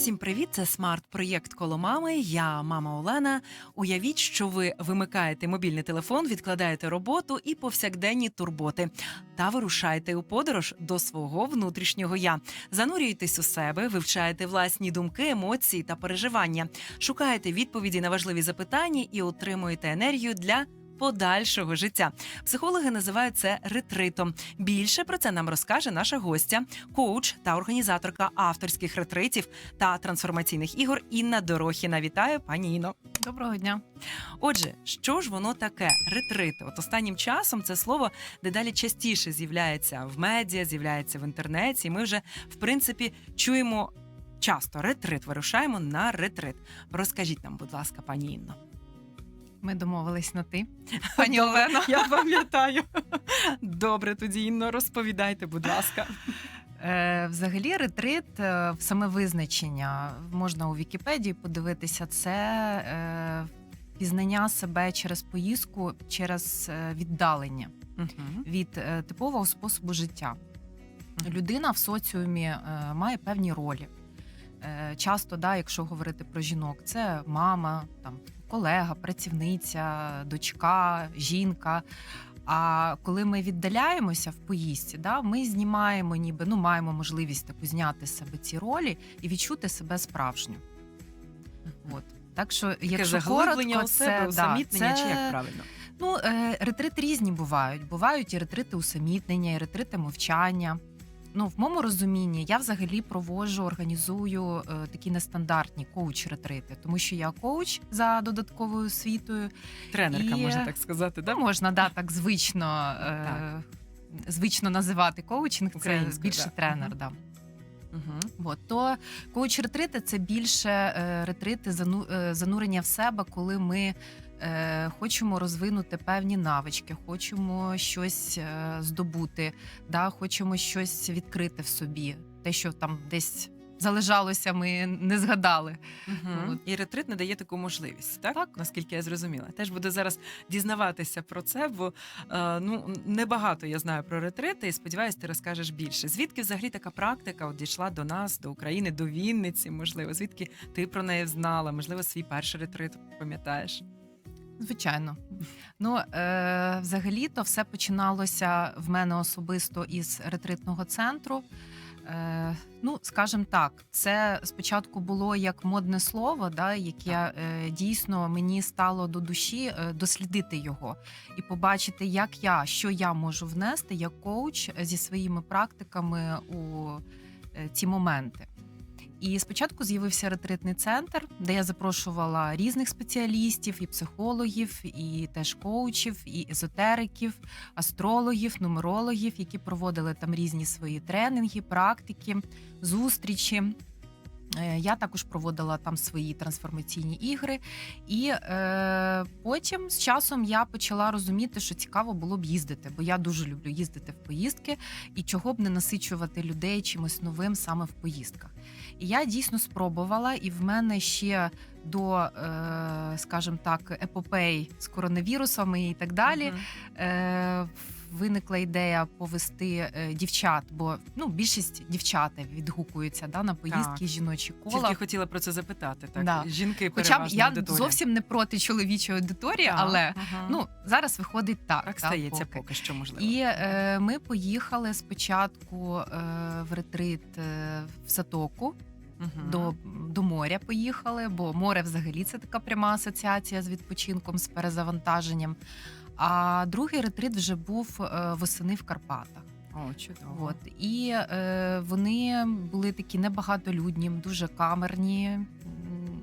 Всім привіт! Це смарт-проєкт коло мами. Я мама Олена. Уявіть, що ви вимикаєте мобільний телефон, відкладаєте роботу і повсякденні турботи та вирушаєте у подорож до свого внутрішнього я. Занурюєтесь у себе, вивчаєте власні думки, емоції та переживання, шукаєте відповіді на важливі запитання і отримуєте енергію для. Подальшого життя психологи називають це ретритом. Більше про це нам розкаже наша гостя, коуч та організаторка авторських ретритів та трансформаційних ігор Інна Дорохіна. Вітаю, пані Іно. Доброго дня. Отже, що ж воно таке? Ретрити? От останнім часом це слово дедалі частіше з'являється в медіа, з'являється в інтернеті. І ми вже в принципі чуємо часто ретрит. Вирушаємо на ретрит. Розкажіть нам, будь ласка, пані Інно. Ми домовились на ти. Пані Олено. Я пам'ятаю. Добре, тоді Інно, розповідайте, будь ласка. Е, взагалі, ретрит, е, саме визначення можна у Вікіпедії подивитися. Це е, пізнання себе через поїздку, через віддалення від типового способу життя. Людина в соціумі має певні ролі. Часто, да, якщо говорити про жінок, це мама, там колега, працівниця, дочка, жінка. А коли ми віддаляємося в поїздці, да, ми знімаємо, ніби ну маємо можливість таку зняти з себе ці ролі і відчути себе справжню. От так що, Таке якщо коротко, у себе, це, да, це, чи як правильно? Ну, е, ретрити різні бувають. Бувають і ретрити усамітнення, і ретрити мовчання. Ну, в моєму розумінні я взагалі проводжу, організую е, такі нестандартні коуч-ретрити, тому що я коуч за додатковою освітою. Тренерка, і- можна так сказати, да? Ну, можна да, так звично, е, Так. звично називати коучинг. Це більше да. тренер. Да. Угу. От, то коуч-ретрити це більше е, ретрити зану, е, занурення в себе, коли ми е, хочемо розвинути певні навички, хочемо щось е, здобути, да, хочемо щось відкрити в собі. Те, що там десь залежалося, ми не згадали. Угу. От. І ретрит не дає таку можливість, так? Так. Наскільки я зрозуміла. Теж буду зараз дізнаватися про це, бо е, ну небагато я знаю про ретрити, і сподіваюся, ти розкажеш більше. Звідки взагалі така практика от дійшла до нас, до України, до Вінниці? Можливо, звідки ти про неї знала? Можливо, свій перший ретрит пам'ятаєш? Звичайно. Ну, е, взагалі-то все починалося в мене особисто із ретритного центру. Е, ну, скажімо так, це спочатку було як модне слово, да, яке е, дійсно мені стало до душі е, дослідити його і побачити, як я, що я можу внести як коуч зі своїми практиками у е, ці моменти. І спочатку з'явився ретритний центр, де я запрошувала різних спеціалістів, і психологів, і теж коучів, і езотериків, астрологів, нумерологів, які проводили там різні свої тренінги, практики, зустрічі. Е, Я також проводила там свої трансформаційні ігри, і е, потім з часом я почала розуміти, що цікаво було б їздити, бо я дуже люблю їздити в поїздки, і чого б не насичувати людей чимось новим саме в поїздках. І я дійсно спробувала, і в мене ще до, е, скажімо так, епопей з коронавірусами і так далі. Е, Виникла ідея повести е, дівчат, бо ну більшість дівчата відгукуються да, на поїздки Так. жіночі кола. Тільки хотіла про це запитати. Так, Да. жінки Хоча б я аудиторія. зовсім не проти чоловічої аудиторії, Так, але ага. ну зараз виходить так. так да, стається поки. поки що можливо. І е, ми поїхали спочатку е, в ретрит е, в Сатоку. Мгм. До, до моря поїхали, бо море взагалі це така пряма асоціація з відпочинком, з перезавантаженням. А другий ретрит вже був е, восени в Карпатах. О, чудово. От і е, вони були такі небагатолюдні, дуже камерні.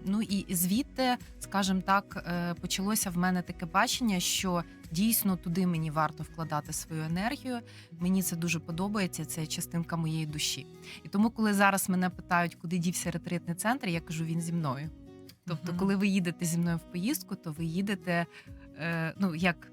Ну і звідти, скажімо так, е, почалося в мене таке бачення, що дійсно туди мені варто вкладати свою енергію. Мені це дуже подобається. Це частинка моєї душі. І тому, коли зараз мене питають, куди дівся ретритний центр, я кажу, він зі мною. Тобто, коли ви їдете зі мною в поїздку, то ви їдете е, ну як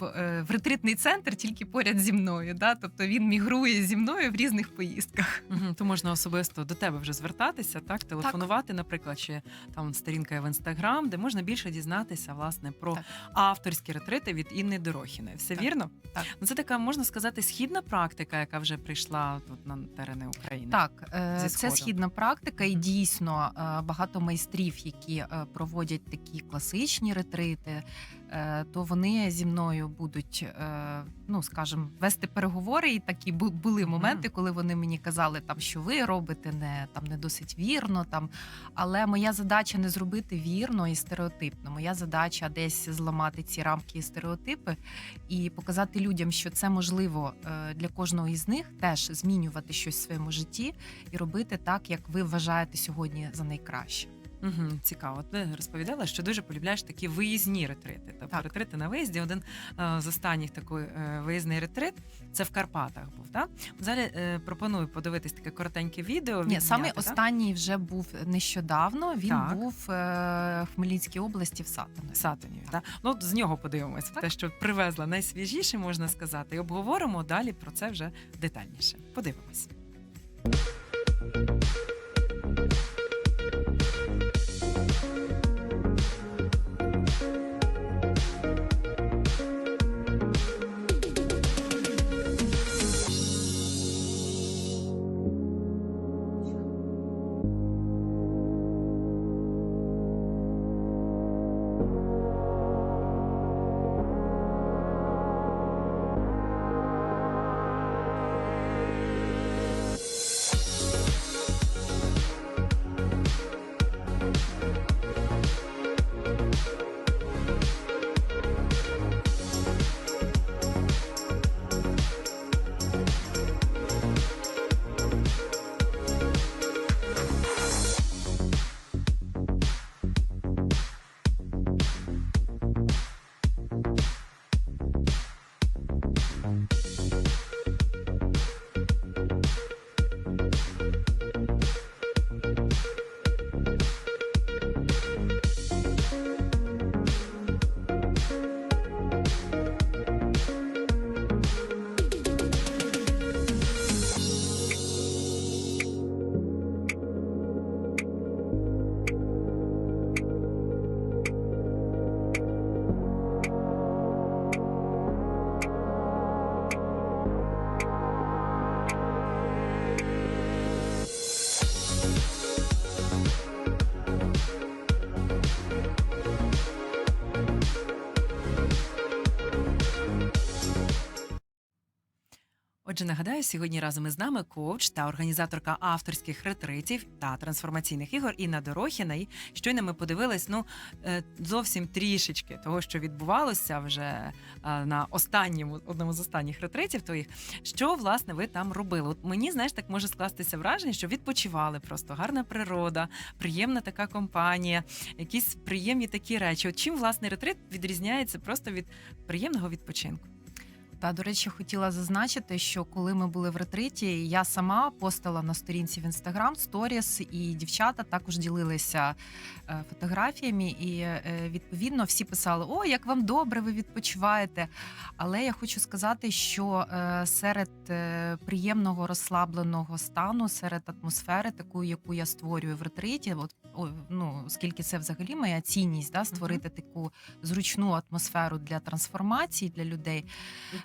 в, е, ретритний центр тільки поряд зі мною. Да? Тобто він мігрує зі мною в різних поїздках. То можна особисто до тебе вже звертатися, так телефонувати, наприклад, чи там сторінка в інстаграм, де можна більше дізнатися власне про Так. авторські ретрити від Інни Дорохіної. Все Так. вірно? Так. Ну, Це така можна сказати східна практика, яка вже прийшла тут на терени України. Так, е, це східна практика, і дійсно е, багато майстрів, які проводять такі класичні ретрити, то вони зі мною будуть, е, ну скажімо, вести переговори. І такі бу- були моменти, коли вони мені казали, там що ви робите не там не досить вірно. Там але моя задача не зробити вірно і стереотипно. Моя задача десь зламати ці рамки і стереотипи і показати людям, що це можливо е, для кожного із них теж змінювати щось в своєму житті і робити так, як ви вважаєте сьогодні за найкраще. Угу, цікаво. Ти розповідала, що дуже полюбляєш такі виїзні ретрити. Тобто Так. ретрити на виїзді. Один е, з останніх такий е, виїзний ретрит це в Карпатах був. Так? Взагалі е, пропоную подивитись таке коротеньке відео. Ні, саме так? останній вже був нещодавно. Він Так. був е, в Хмельницькій області в Сатинові. Сатанів. Так? Ну, от з нього подивимось. Так. Те, що привезла найсвіжіше, можна сказати, і обговоримо далі про це вже детальніше. Подивимось. Отже, нагадаю, сьогодні разом із нами коуч та організаторка авторських ретритів та трансформаційних ігор Інна Дорохіна. І щойно ми подивились ну е, зовсім трішечки того, що відбувалося вже е, на останньому одному з останніх ретритів твоїх. Що власне ви там робили? От мені знаєш, так може скластися враження, що відпочивали просто гарна природа, приємна така компанія, якісь приємні такі речі. От чим власне ретрит відрізняється просто від приємного відпочинку? Та до речі, хотіла зазначити, що коли ми були в ретриті, я сама постала на сторінці в інстаграм сторіс, і дівчата також ділилися е, фотографіями. І е, відповідно всі писали: О, як вам добре, ви відпочиваєте. Але я хочу сказати, що е, серед приємного розслабленого стану, серед атмосфери, такої, яку я створюю в ретриті, от ну оскільки це взагалі моя цінність, да, створити таку зручну атмосферу для трансформації для людей.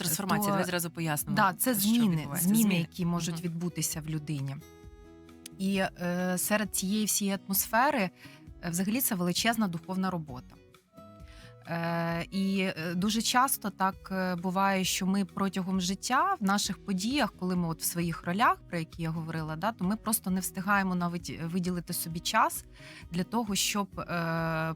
Трансформація, То- давай зразу пояснимо. Да, це що зміни, зміни, які можуть угу. відбутися в людині. І е, серед цієї всієї атмосфери е, взагалі це величезна духовна робота. Е, і е, дуже часто так е, буває, що ми протягом життя в наших подіях, коли ми от в своїх ролях, про які я говорила, да, то ми просто не встигаємо навіть виділити собі час для того, щоб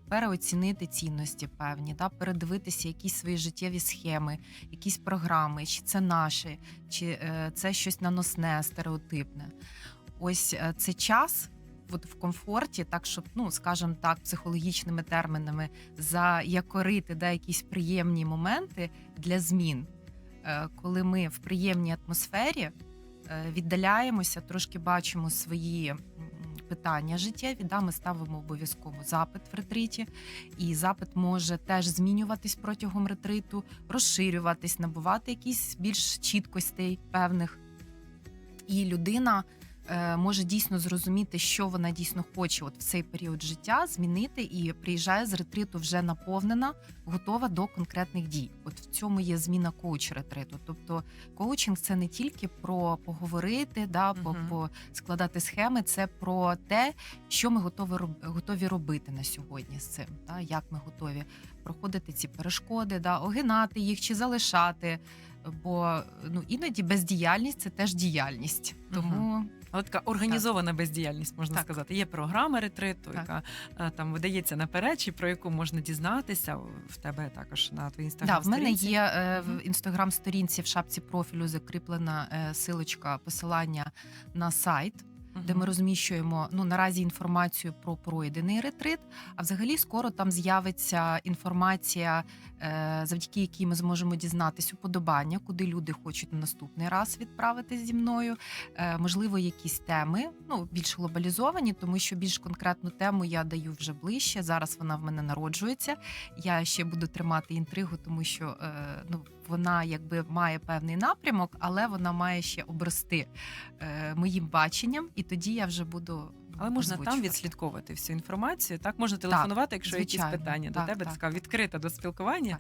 переоцінити цінності певні, да, передивитися якісь свої життєві схеми, якісь програми, чи це наше, чи це щось наносне, стереотипне. Ось це час. От в комфорті, так щоб, ну скажімо так, психологічними термінами заякорити да, якісь приємні моменти для змін, Е, коли ми в приємній атмосфері е, віддаляємося, трошки бачимо свої питання життєві. Да, ми ставимо обов'язково запит в ретриті, і запит може теж змінюватись протягом ретриту, розширюватись, набувати якісь більш чіткостей певних. І людина може дійсно зрозуміти, що вона дійсно хоче от в цей період життя змінити, і приїжджає з ретриту вже наповнена, готова до конкретних дій. От в цьому є зміна коуч ретриту. Тобто коучинг це не тільки про поговорити, да, по, Мгм. по складати схеми, це про те, що ми готові готові робити на сьогодні з цим. Да, як ми готові проходити ці перешкоди, да, огинати їх чи залишати. Бо ну іноді бездіяльність це теж діяльність. Тому Але така організована бездіяльність, можна Так. сказати. Є програма ретриту, Так. яка е, там видається наперед, чи про яку можна дізнатися в тебе також на твоїй да, інстаграм. в мене є е, в інстаграм-сторінці в шапці профілю закріплена е, силочка посилання на сайт. Де ми розміщуємо ну наразі інформацію про пройдений ретрит. А взагалі скоро там з'явиться інформація, е, завдяки якій ми зможемо дізнатись уподобання, куди люди хочуть на наступний раз відправитись зі мною. Е, можливо, якісь теми ну більш глобалізовані, тому що більш конкретну тему я даю вже ближче. Зараз вона в мене народжується. Я ще буду тримати інтригу, тому що е, ну вона якби має певний напрямок, але вона має ще обрости е, моїм баченням, і тоді я вже буду. Але можна там озвучувати. відслідковувати всю інформацію. Так можна телефонувати, якщо звичайно. якісь питання Так, до тебе. так, така так. відкрита до спілкування.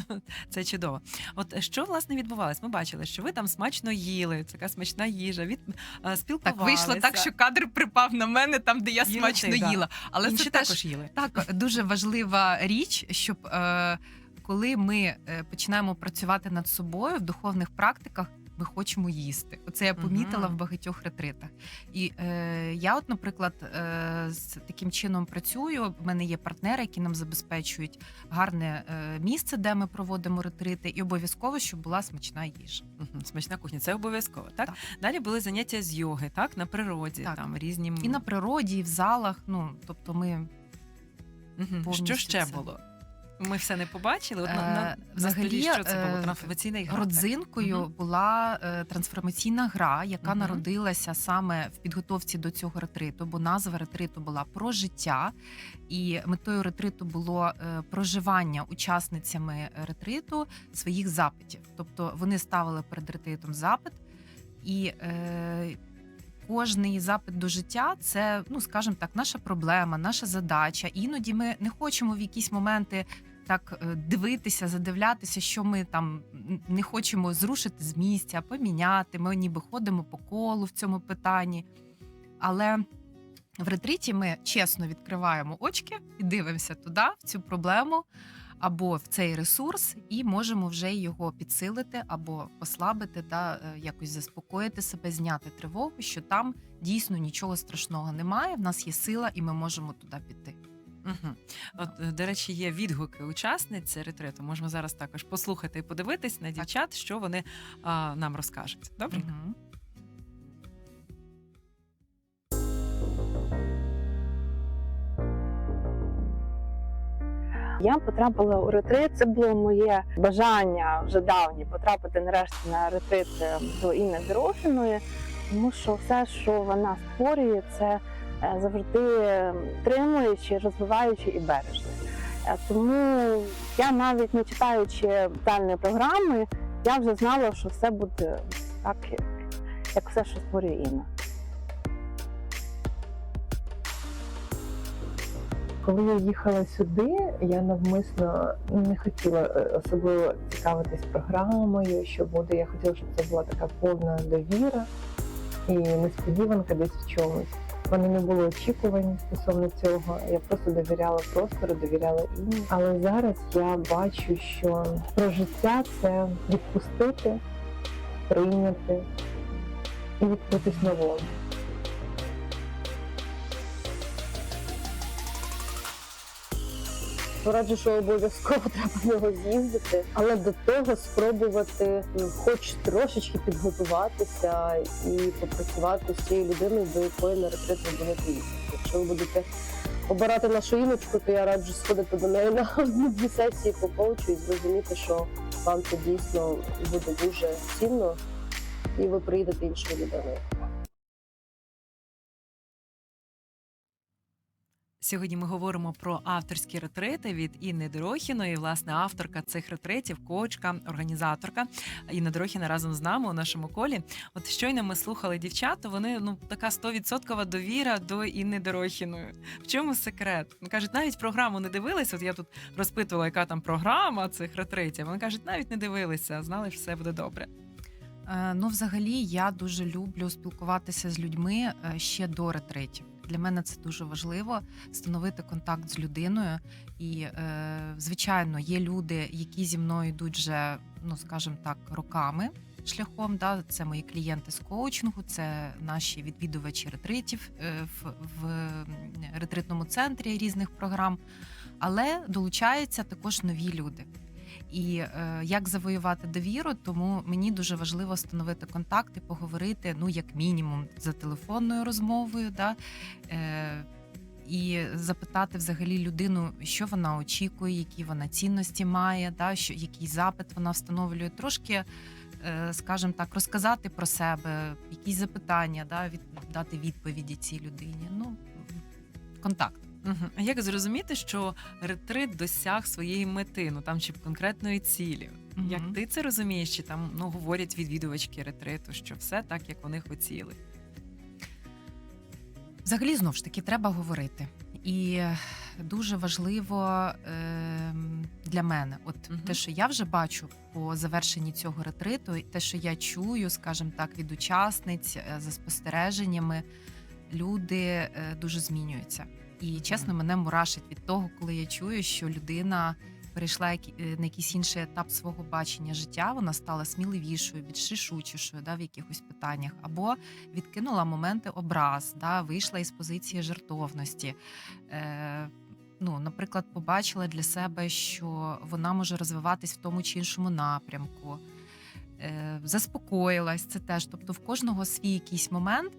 Це чудово. От е, що власне відбувалось? Ми бачили, що ви там смачно їли, це така смачна їжа. Від е, Так вийшло так, що кадр припав на мене там, де я Їла смачно ти, їла. Але інші це також їли. так дуже важлива річ, щоб е, коли ми е, починаємо працювати над собою в духовних практиках. Ми хочемо їсти. Оце я помітила Мгм. в багатьох ретритах. І е, я, от, наприклад, е, з таким чином працюю. В мене є партнери, які нам забезпечують гарне е, місце, де ми проводимо ретрити, і обов'язково, щоб була смачна їжа. Мгм, Смачна кухня, це обов'язково. Так? Так. далі були заняття з йоги, так на природі, Так. там різні І на природі, і в залах. Ну тобто, ми Мгм. що ще це. було? Ми все не побачили. От на, Е, на, на взагалі, що це було? е, Трансформаційна гра. Родзинкою Мгм. була е, трансформаційна гра, яка Мгм. народилася саме в підготовці до цього ретриту, бо назва ретриту була про життя, і метою ретриту було е, проживання учасницями ретриту своїх запитів. Тобто вони ставили перед ретритом запит і. Е, Кожний запит до життя це, ну скажімо так, наша проблема, наша задача. Іноді ми не хочемо в якісь моменти так е, дивитися, задивлятися, що ми там не хочемо зрушити з місця, поміняти. Ми ніби ходимо по колу в цьому питанні. Але в ретриті ми чесно відкриваємо очки і дивимося туди, в цю проблему або в цей ресурс, і можемо вже його підсилити або послабити, та е, якось заспокоїти себе, зняти тривогу, що там дійсно нічого страшного немає. В нас є сила, і ми можемо туди піти. Угу. От, е, до речі, є відгуки учасниць ретриту. Можемо зараз також послухати і подивитись на дівчат, що вони а, нам розкажуть. Добре? Мгм. Я потрапила у ретрит. Це було моє бажання вже давнє потрапити нарешті на ретрит е, до Інни Дорофіної, тому що все, що вона створює, це завжди е, тримуючи, розвиваючи і бережне. Е, Тому я навіть не читаючи детальної програми, я вже знала, що все буде так, як, як все, що створює Інна. Коли я їхала сюди, я навмисно не хотіла е, особливо цікавитись програмою, що буде. Я хотіла, щоб це була така повна довіра і несподіванка десь в чомусь. У мене не було очікувань стосовно цього. Я просто довіряла простору, довіряла ім'я. Але зараз я бачу, що про життя це відпустити, прийняти і відкритись новому. Раджу, що обов'язково треба в нього з'їздити, але до того спробувати ну, хоч трошечки підготуватися і попрацювати з цією людиною, до якої на ретрит ви будете їздити. Якщо ви будете обирати нашу іночку, то я раджу сходити до неї на одну-дві сесії по коучу і зрозуміти, що вам це дійсно буде дуже цінно, і ви приїдете іншою людиною. Сьогодні ми говоримо про авторські ретрити від Інни Дорохіної. Власне, авторка цих ретритів, коучка, організаторка Інна Дорохіна разом з нами у нашому колі. От щойно ми слухали дівчат, вони ну така 100% довіра до Інни Дорохіної. В чому секрет? Вони кажуть, навіть програму не дивилися. От я тут розпитувала, яка там програма цих ретритів. Вони кажуть, навіть не дивилися, знали, що все буде добре. Е, Ну, взагалі, я дуже люблю спілкуватися з людьми е, ще до ретритів. Для мене це дуже важливо встановити контакт з людиною. І, е, звичайно, є люди, які зі мною йдуть вже, ну скажімо так, роками шляхом. Да? Це мої клієнти з коучингу, це наші відвідувачі ретритів е, в, в ретритному центрі різних програм. Але долучаються також нові люди. І е, як завоювати довіру, тому мені дуже важливо встановити контакти, поговорити, ну як мінімум, за телефонною розмовою, да, е, і запитати взагалі людину, що вона очікує, які вона цінності має, да, що який запит вона встановлює. Трошки, е, скажімо так, розказати про себе, якісь запитання, да, від, дати відповіді цій людині. Ну, контакт. А як зрозуміти, що ретрит досяг своєї мети, ну там чи конкретної цілі? Мгм. Як ти це розумієш, чи там ну говорять відвідувачки ретриту, що все так, як вони хотіли? Взагалі, знов ж таки, треба говорити. І дуже важливо ем, для мене, от Мгм. те, що я вже бачу по завершенні цього ретриту, і те, що я чую, скажімо так, від учасниць е, за спостереженнями, люди е, дуже змінюються. І чесно, мене мурашить від того, коли я чую, що людина перейшла е, на якийсь інший етап свого бачення життя, вона стала сміливішою, більш рішучішою да, в якихось питаннях, або відкинула моменти образ, да, вийшла із позиції жертовності. Е, ну, наприклад, побачила для себе, що вона може розвиватись в тому чи іншому напрямку. Е, заспокоїлась, це теж. Тобто, в кожного свій якийсь момент.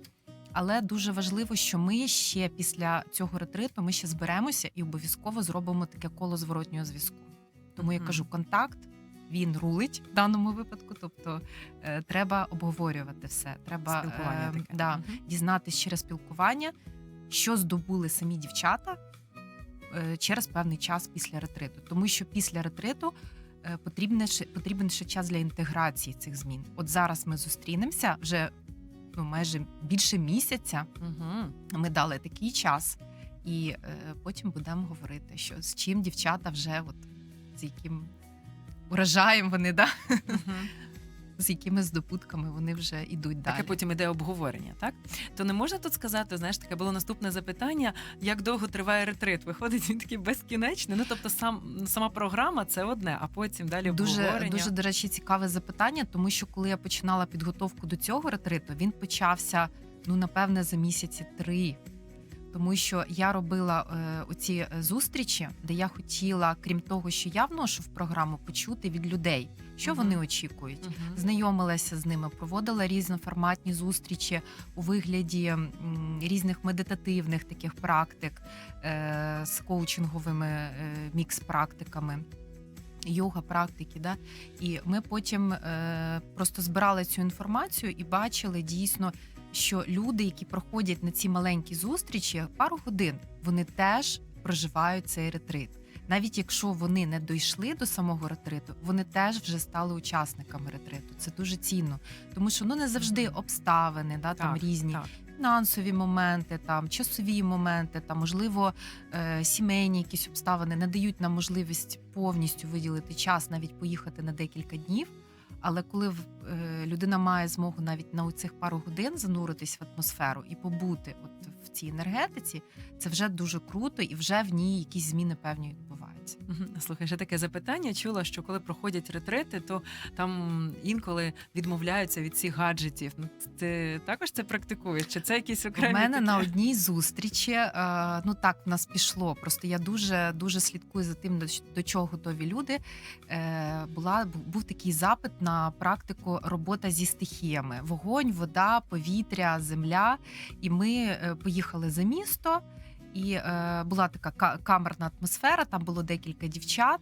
Але дуже важливо, що ми ще після цього ретриту ми ще зберемося і обов'язково зробимо таке коло зворотнього зв'язку. Тому я кажу, контакт він рулить в даному випадку. Тобто е, треба обговорювати все. Треба Спілкування е, да, Мгм. дізнатись через спілкування, що здобули самі дівчата е, через певний час після ретриту. Тому що після ретриту е, потрібне ще- потрібен ще час для інтеграції цих змін. От зараз ми зустрінемося вже ну, майже більше місяця. Угу. Ми дали такий час, і е, потім будемо говорити, що з чим дівчата вже от з яким урожаєм вони, да? З якими здобутками вони вже йдуть далі. Таке потім іде обговорення, так? То не можна тут сказати, знаєш, таке було наступне запитання: як довго триває ретрит? Виходить, він такий безкінечний. Ну тобто, сам сама програма це одне, а потім далі Дуже, обговорення. дуже, до речі, цікаве запитання, тому що коли я починала підготовку до цього ретриту, він почався ну напевне за місяці три. Тому що я робила е, оці е, зустрічі, де я хотіла, крім того, що я вношу в програму, почути від людей, що Мгм. вони очікують. Мгм. Знайомилася з ними, проводила різноформатні зустрічі у вигляді м, різних медитативних таких практик е, з коучинговими е, мікс-практиками. Йога практики, да і ми потім е, просто збирали цю інформацію і бачили дійсно, що люди, які проходять на ці маленькі зустрічі, пару годин вони теж проживають цей ретрит. Навіть якщо вони не дійшли до самого ретриту, вони теж вже стали учасниками ретриту. Це дуже цінно, тому що ну не завжди обставини, да там Так, різні так. фінансові моменти, там часові моменти, там можливо е, сімейні якісь обставини не дають нам можливість повністю виділити час, навіть поїхати на декілька днів. Але коли е, людина має змогу навіть на цих пару годин зануритись в атмосферу і побути от в цій енергетиці, це вже дуже круто, і вже в ній якісь зміни певні відбуваються. Слухай, ще таке запитання. Чула, що коли проходять ретрити, то там інколи відмовляються від цих гаджетів. Ну, Ти також це практикуєш? Чи це якісь У мене такі? на одній зустрічі, е, ну так в нас пішло. Просто я дуже дуже слідкую за тим, до, чого готові люди. Е, була був такий запит на практику робота зі стихіями: вогонь, вода, повітря, земля. І ми е, поїхали за місто, і е, була така ка- камерна атмосфера. Там було декілька дівчат.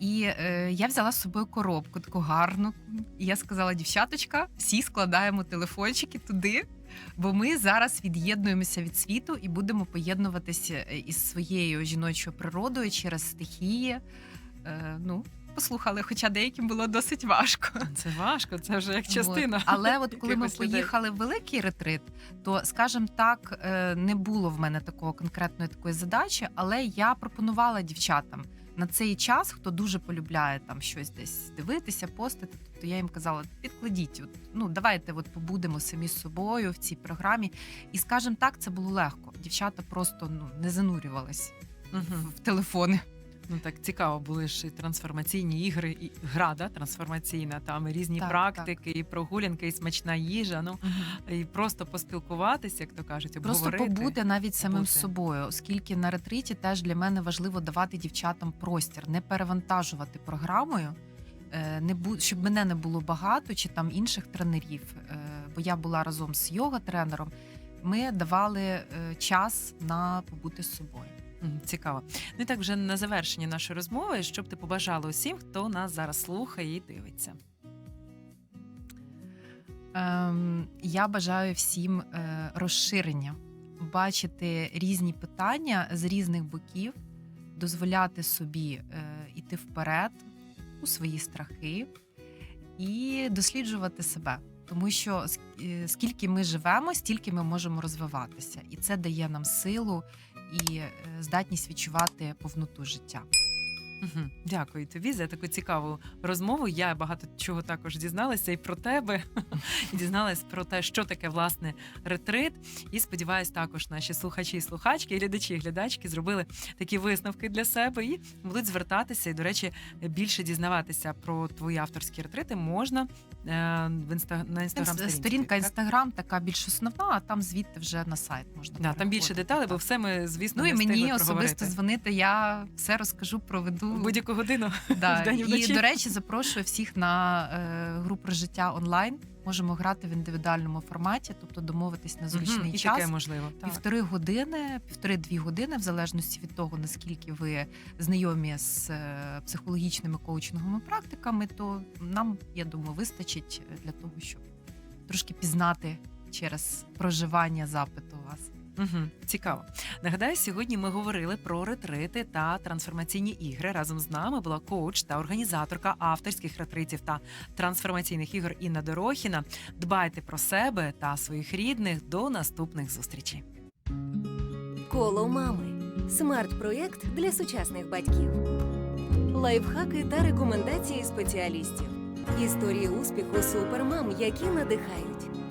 І е, я взяла з собою коробку, таку гарну. І я сказала: дівчаточка, всі складаємо телефончики туди. Бо ми зараз від'єднуємося від світу і будемо поєднуватися е, із своєю жіночою природою через стихії. Е, ну, послухали, хоча деяким було досить важко. Це важко, це вже як частина. От. Але от коли ми поїхали в великий ретрит, то скажімо так, е, не було в мене такого конкретної такої задачі, але я пропонувала дівчатам на цей час, хто дуже полюбляє там щось десь дивитися, постити. То я їм казала, підкладіть, от, ну давайте от побудемо самі з собою в цій програмі. І скажімо так, це було легко. Дівчата просто ну не занурювались в, в телефони. Ну так цікаво, були ж і трансформаційні ігри, і гра, да, трансформаційна, там і різні Так, практики, і прогулянки, і смачна їжа. Ну і просто поспілкуватися, як то кажуть, Просто обговорити. побути навіть самим Побути. собою, оскільки на ретриті теж для мене важливо давати дівчатам простір, не перевантажувати програмою, е, не бу- щоб мене не було багато чи там інших тренерів. е, Бо я була разом з йога-тренером. Ми давали е, час на побути з собою. Цікаво. Ну і так вже на завершення нашої розмови, що б ти побажала усім, хто нас зараз слухає і дивиться. Ем, я бажаю всім е, розширення, бачити різні питання з різних боків, дозволяти собі е, йти вперед у свої страхи і досліджувати себе. Тому що е, скільки ми живемо, стільки ми можемо розвиватися, і це дає нам силу і е, здатність відчувати повноту життя. Мгм. Дякую тобі за таку цікаву розмову. Я багато чого також дізналася і про тебе, і дізналась про те, що таке власне ретрит. І сподіваюсь, також наші слухачі і слухачки, і глядачі і глядачки зробили такі висновки для себе і будуть звертатися. І, до речі, більше дізнаватися про твої авторські ретрити можна е, в інста на інстаграм Сторінка інстаграм така більш основна, а там звідти вже на сайт можна. Да, там більше деталей, бо все ми, звісно, Ну і мені особисто дзвонити, я все розкажу, проведу. В будь-яку годину. Да. вдень і І, до речі, запрошую всіх на е, гру про життя онлайн. Можемо грати в індивідуальному форматі, тобто домовитись на зручний Мгм, і час. таке можливо. Так. Півтори години, півтори-дві години, в залежності від того, наскільки ви знайомі з е, психологічними коучинговими практиками, то нам, я думаю, вистачить для того, щоб трошки пізнати через проживання запиту вас. Угу, цікаво. Нагадаю, сьогодні ми говорили про ретрити та трансформаційні ігри. Разом з нами була коуч та організаторка авторських ретритів та трансформаційних ігор Інна Дорохіна. Дбайте про себе та своїх рідних. До наступних зустрічей. Коло мами смарт-проєкт для сучасних батьків. Лайфхаки та рекомендації спеціалістів. Історії успіху супермам, які надихають.